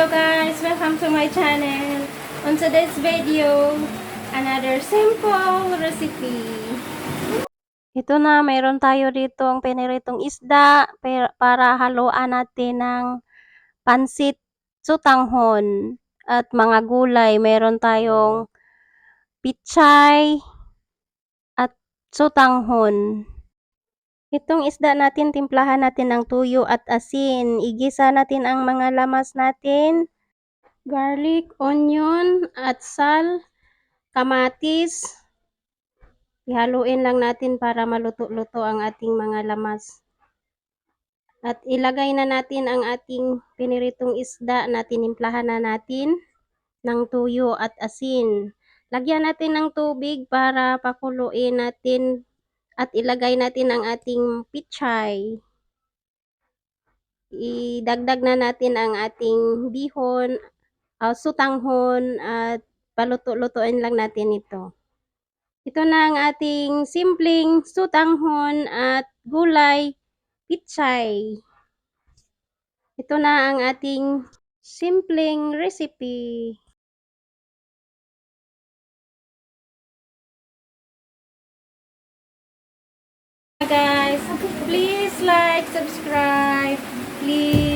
Welcome to my channel. On today's video, another simple recipe. Ito na, mayroon tayo dito ang piniritong isda para haluan natin ng pansit sutanghon at mga gulay. Meron tayong pichay at sutanghon. Itong isda natin, timplahan natin ng tuyo at asin. Igisa natin ang mga lamas natin. Garlic, onion, at sal, kamatis. Ihaluin lang natin para maluto-luto ang ating mga lamas. At ilagay na natin ang ating piniritong isda na tinimplahan na natin ng tuyo at asin. Lagyan natin ng tubig para pakuluin natin at ilagay natin ang ating pichay. Idagdag na natin ang ating bihon, uh, sutanghon at paluto-lutuin lang natin ito. Ito na ang ating simpleng sutanghon at gulay pichay. Ito na ang ating simpleng recipe. Guys. Please like, subscribe. Please.